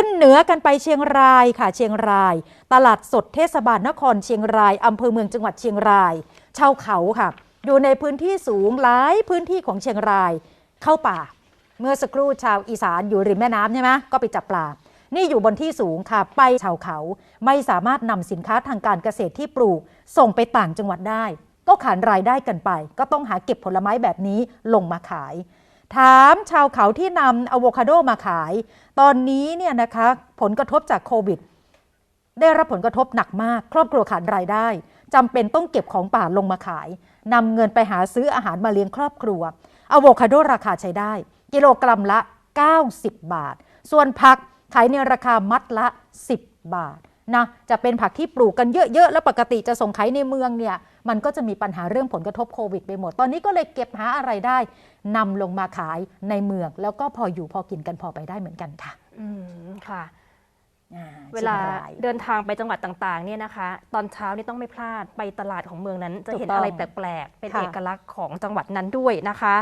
้นเหนือกันไปเชียงรายค่ะเชียงราย ตลาดสดเทศบาลนครเชียงรายอำเภอเมืองจังหวัดเชียงราย ชาวเขาค่ะ อยู่ในพื้นที่สูงหลายพื้นที่ของเชียงราย เข้าป่า เมื่อสักครู่ชาวอีสานอยู่ริมแม่น้ำใช่ไหมก็ไปจับปลา นี่อยู่บนที่สูงค่ะ ไปชาวเขาไม่สามารถนำสินค้าทางการเกษตรที่ปลูก ส่งไปต่างจังหวัดได้ ก็ขานรายได้กันไป ก็ต้องหาเก็บผลไม้แบบนี้ลงมาขาย ถามชาวเขาที่นำอะโวคาโดมาขาย ตอนนี้เนี่ยนะคะผลกระทบจากโควิด ได้รับผลกระทบหนักมาก ครอบครัวขาดรายได้จำเป็นต้องเก็บของป่าลงมาขายนำเงินไปหาซื้ออาหารมาเลี้ยงครอบครัวอะโวคาโดราคาใช้ได้ กิโลกรัมละ 90 บาท ส่วนผักขายในราคามัดละ 10 บาท นะจะเป็นผักที่ปลูกกันเยอะๆ แล้วปกติจะส่งขายในเมืองเนี่ยมันก็จะมีปัญหาเรื่องผลกระทบโควิดไปหมด ตอนนี้ก็เลยเก็บหาอะไรได้นำลงมาขายในเมือง แล้วก็พออยู่พอกินกันพอไปได้เหมือนกันค่ะ อืมค่ะอ่าเวลาชียงรยเดินทางไปจังหวัดต่างๆเนี่ยนะคะ ตอนเช้านี่ต้องไม่พลาดไปตลาดของเมืองนั้น จะเห็นถูกต้องอะไรแปลกๆ เป็นค่ะเอกลักษณ์ของจังหวัดนั้นด้วยนะคะ